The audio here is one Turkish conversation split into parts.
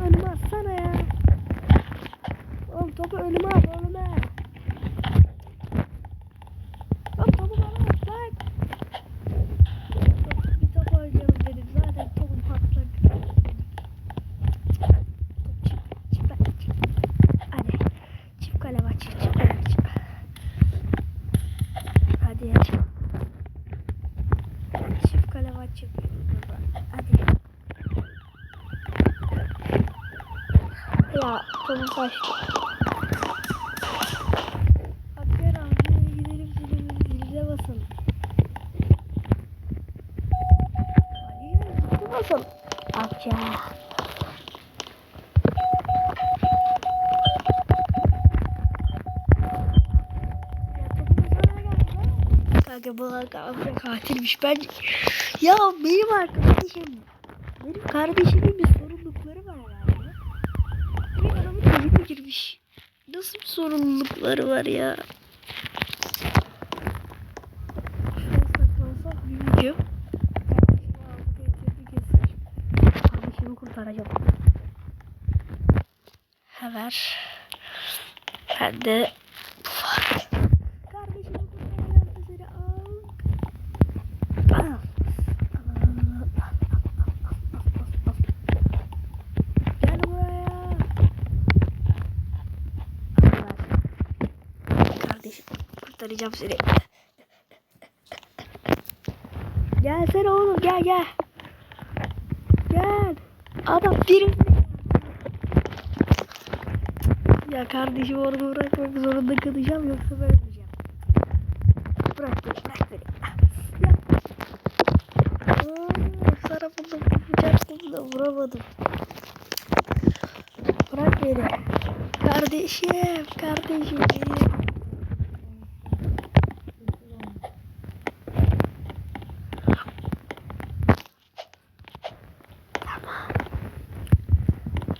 Önüme atsana ya. Oğlum topu önüme at önüme. Bak topu bana at bak. Bir top oynayalım dedim. Zaten topum patlak. Çift, çift, çift. Hadi. Çift kale maçı. Çift kale maçı. Hadi ya. Çift kale maçı. Hadi. Ya topu kaçtı. Hakkı abi gidelim zilimizi zilimize basalım. Hadi basalım. Akça. Kanka bu kanka katilmiş ben. Ya benim arkadaşım. Benim kardeşimin bir sorumlulukları var herhalde. Benim adamın evine girmiş. Nasıl bir sorumlulukları var ya? Şuraya saklansak büyüyeceğim. Kardeşimi kurtaracağım. Hemen. Ben de Kardeşimi kurtaracağım seni al. Al. Gel buraya. Kardeşim kurtaracağım seni. Gelsene oğlum gel gel. Gel. Adam birim. Ya kardeşim orada bırakmak zorunda kalacağım yoksa ben öleceğim. Bırak beni bırak beni. Ya. Aa, bunu yapacaktım da vuramadım. Bırak beni. Kardeşim, kardeşim benim.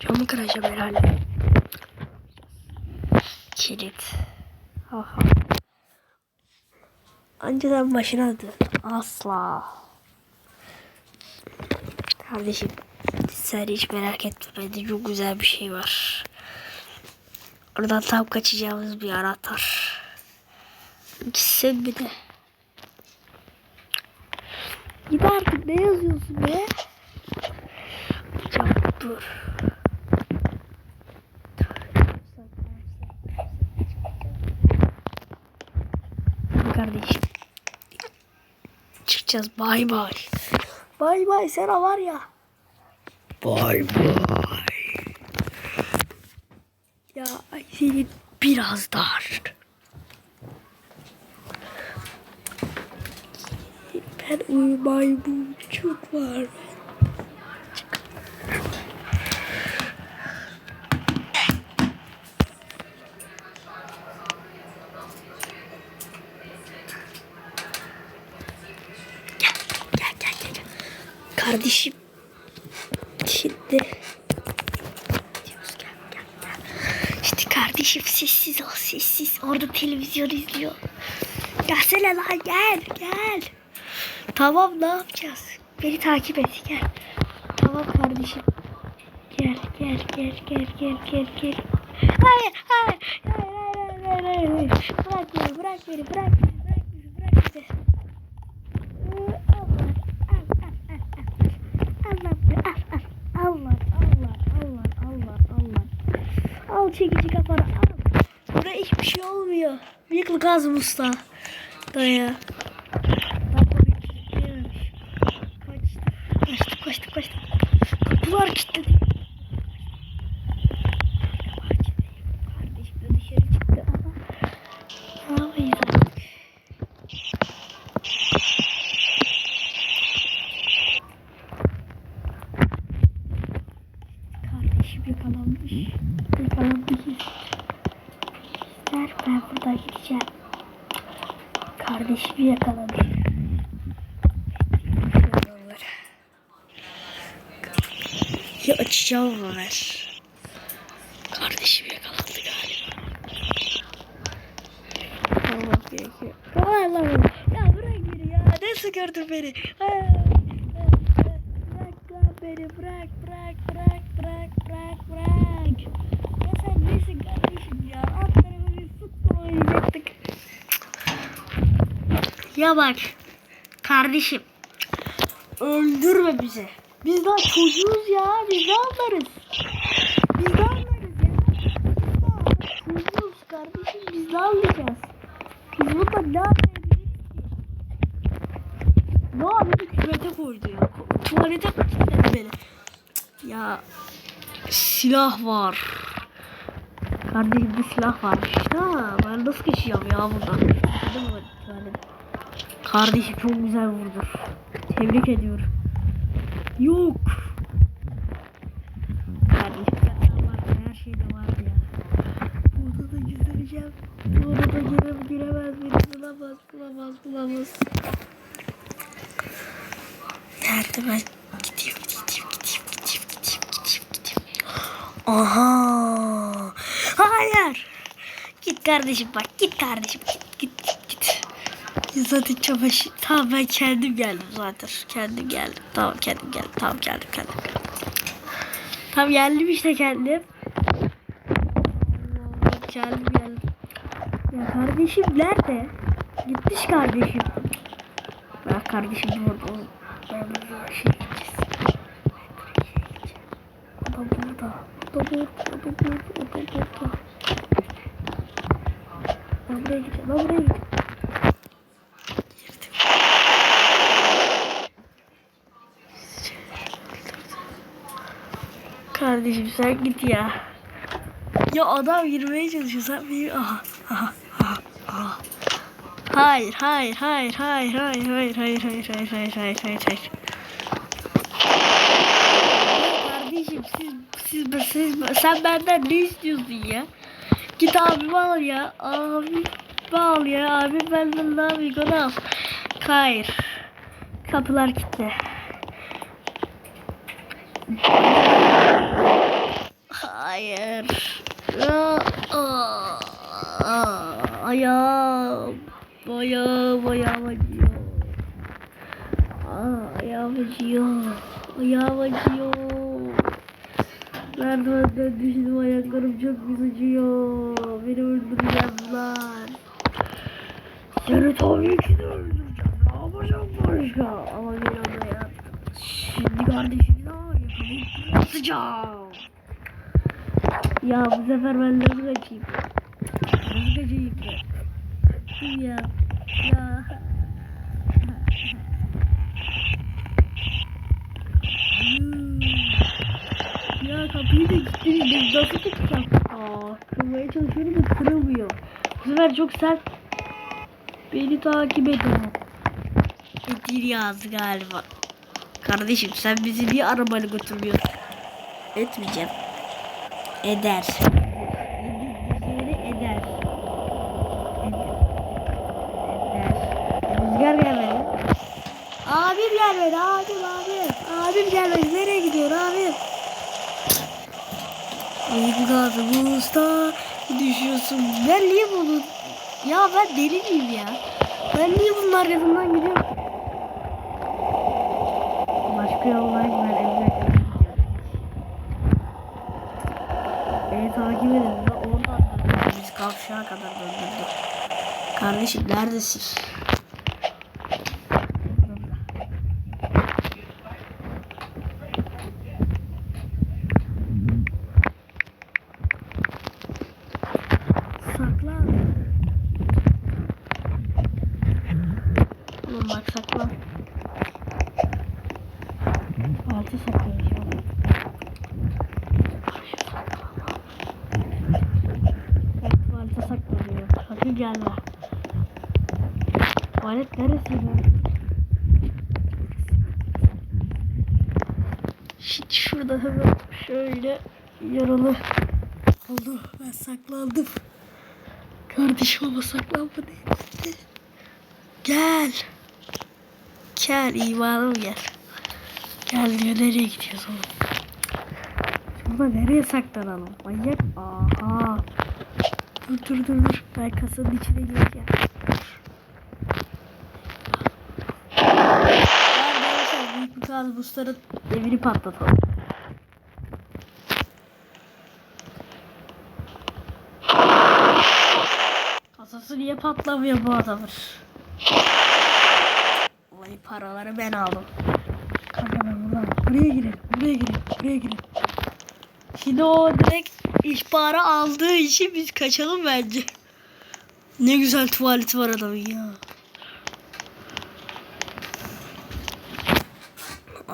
Tamam. Camı kıracağım herhalde. Kilit. Aha. Önceden başına dön. Asla. Kardeşim sen hiç merak etme. Bende çok güzel bir şey var. Oradan tam kaçacağımız bir anahtar. Gitsin bir de. Git ne yazıyorsun be? Çabuk dur. Hadi kardeşim. Çıkacağız bay bay. Bay bay Sera var ya. Bay bay. Ya ay senin biraz dar. Ben uyumayım çok var. Kardeşim. Şimdi. Diyoruz, gel, gel, gel. İşte kardeşim sessiz ol sessiz. Orada televizyon izliyor. Gelsene lan gel gel. Tamam ne yapacağız? Beni takip et gel. Tamam kardeşim. Gel gel gel gel gel gel gel. Hayır hayır hayır hayır hayır hayır. Bırak beni bırak beni bırak beni bırak beni bırak beni. Allah Allah Allah Allah Allah Al çekici kafanı al. Burada hiçbir şey olmuyor. Yıkıl gaz musta. Daya. Kaçtı kaçtı kaçtı. Kapılar kilitledi. Kardeşim de dışarı çıktı ama. Ne yapayım artık? Kardeşim yakalanmış. Yakalandı Ver ben buradan gideceğim. Kardeşim yakaladı. Ya açacağım ver. Kardeşim yakalandı galiba. Allah gerekiyor. Allah Ya bırak beni ya. Nasıl gördün beni? Ha, ha, ha. Bırak lan beni bırak bırak bırak bırak bırak. Ya bak kardeşim öldürme bizi. Biz daha çocuğuz ya. Biz ne anlarız? Biz ne anlarız ya? Biz daha çocuğuz kardeşim. Biz ne anlayacağız? Biz bundan ne anlayabiliriz ki? Ne yapıyor? Küvete koydu ya. Tuvalete kilitledi beni. Ya silah var. Kardeşimde silah var. Ha, ben nasıl geçeceğim ya buradan? Değil mi? Yani, kardeşim çok güzel vurdu. Tebrik ediyorum. Yok. Kardeşim. Her şeyde var ya. Burada da gizleneceğim. Burada da girem, giremez beni. Bulamaz, bulamaz, bulamaz. Nerede ben? Gidiyorum, gidiyorum, gidiyorum, gidiyorum, gidiyorum, gidiyorum, gidiyorum. Aha. Hayır. Git kardeşim bak. Git kardeşim. Git. Zaten çamaşır. Tamam ben kendim geldim zaten. Kendim geldim. Tamam kendim geldim. Tamam geldim kendim geldim. Tamam geldim işte kendim. Geldim geldim. Ya kardeşim nerede? Gitmiş kardeşim. Bak kardeşim. Ben burada şey gideceğiz. O da burada. O da burada. O da burada. O da burada. Ben buraya gideceğim. Ben buraya gideceğim. Kardeşim sen git ya. Ya adam girmeye çalışıyor. Sen beni... Aha. Aha. Aha. Aha. Hayır, hayır, hayır, hayır, hayır, hayır, hayır, hayır, hayır, hayır, hayır, hayır, hayır. Kardeşim siz, siz, siz, sen benden ne istiyorsun ya? Git abimi al ya. Abi al ya. Abi benden ne yapayım onu al. Hayır. Kapılar kilitli. Hayır. Ayağım. Ayağım, ayağım acıyor. Ayağım acıyor. Ayağım acıyor. Merdivenden düştüm ayaklarım çok pis acıyor. Beni öldürecekler. Seni tabii ki de öldüreceğim. Ne yapacağım başka? Ama ben ona yaptım. Şimdi kardeşim ne yapayım? Atacağım. Ya bu sefer ben nasıl kaçayım? Nasıl kaçayım ben? Ya. Ya. Hmm. Ya kapıyı da kilitledim. Nasıl tutacağım? Aa, kırmaya çalışıyorum da kırılmıyor. Bu sefer çok sert. Beni takip edin. Edir yazdı galiba. Kardeşim sen bizi niye arabayla götürmüyorsun? Etmeyeceğim. Eder. Bizleri eder. Rüzgar gelmedi. Abim gelmedi. Abim abim. Abim gelmedi. Nereye gidiyor abim? Kaldı usta. Düşüyorsun. Ben niye bunu... Ya ben deli miyim ya? Ben niye bunun arkasından gidiyorum? Başka yollar ben evine gidiyorum. Beni takip edin. ve Oradan döndürdü. Kavşağa kadar döndürdü. Kardeşim neredesin? Saklan. Oğlum bak saklan. Tuvalet neresi lan? Şimdi şurada hemen şöyle yaralı oldu. Ben saklandım. Kardeşim ama saklanma değil. Gel. Gel imanım gel. Gel diyor nereye gidiyoruz oğlum? Şurada nereye saklanalım? Manyak. Aha. Dur dur dur dur. Ben kasanın içine gireceğim. Arkadaşlar büyük bir kalbusların evini patlatalım. Kasası niye patlamıyor bu adamın? paraları ben aldım. Kanka ben buradan buraya girelim, buraya girelim, buraya girelim. Şimdi o direkt ihbarı aldığı için biz kaçalım bence. Ne güzel tuvaleti var adamın ya.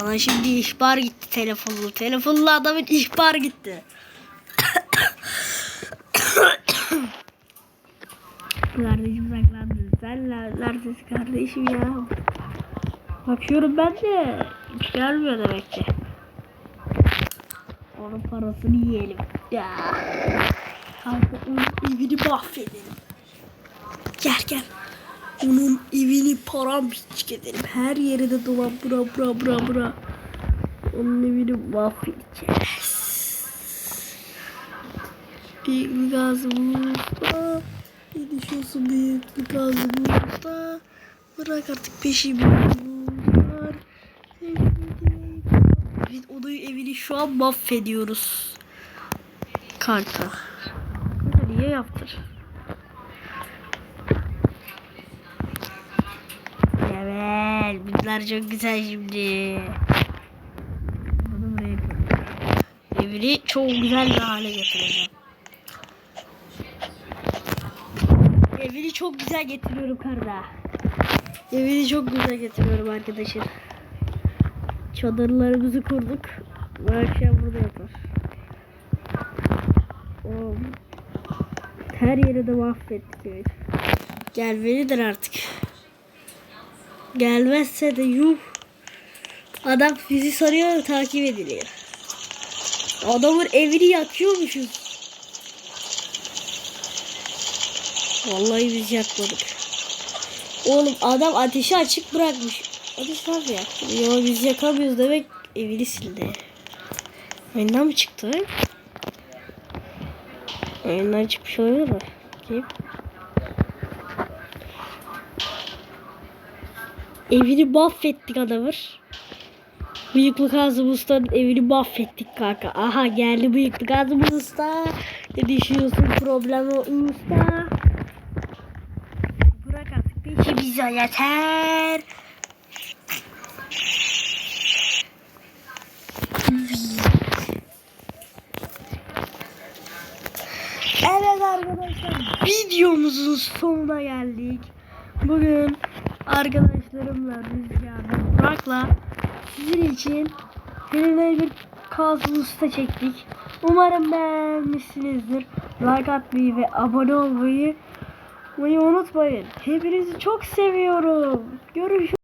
Ana şimdi ihbar gitti telefonlu. Telefonlu adamın ihbar gitti. kardeşim saklandı. Sen neredesin kardeşim ya? Bakıyorum ben de hiç gelmiyor demek ki. Onun parasını yiyelim. Ya. Kanka onun evini mahvedelim. Gel gel. Onun evini paramparçık edelim. Her yere de dolan bura bura bura bura. Onun evini mahvedeceğiz. Büyük gazımız var. Ne düşüyorsun büyük gazımız var. Bırak artık peşimi. var. Biz onun evini şu an mahvediyoruz. Kanka niye yaptır? Evet, bunlar çok güzel şimdi. Bunu çok güzel bir hale getireceğim. Evini çok güzel getiriyorum karda. Evini çok güzel getiriyorum arkadaşım. Çadırlarımızı kurduk. Bu akşam burada yatar. Oo. Her yeri de mahvettik evet. Gelmelidir artık. Gelmezse de yuh. Adam bizi soruyor takip ediliyor. Adamın evini yakıyormuşuz. Vallahi biz yakmadık. Oğlum adam ateşi açık bırakmış. Ateş var ya. Ya biz yakamıyoruz demek evini sildi. Oyundan mı çıktı? Oyundan çıkmış olabilir mi? Bakayım. Evini mahvettik adamır. Bıyıklı Kazım Usta'nın evini mahvettik kanka. Aha geldi bıyıklı Kazım Usta. Ne düşünüyorsun problemi usta? Bırak artık peki bize yeter. Evet arkadaşlar videomuzun sonuna geldik. Bugün arkadaşlarımla Rüzgar'la Burak'la sizin için yine bir Usta çektik. Umarım beğenmişsinizdir. Like atmayı ve abone olmayı unutmayın. Hepinizi çok seviyorum. Görüşürüz.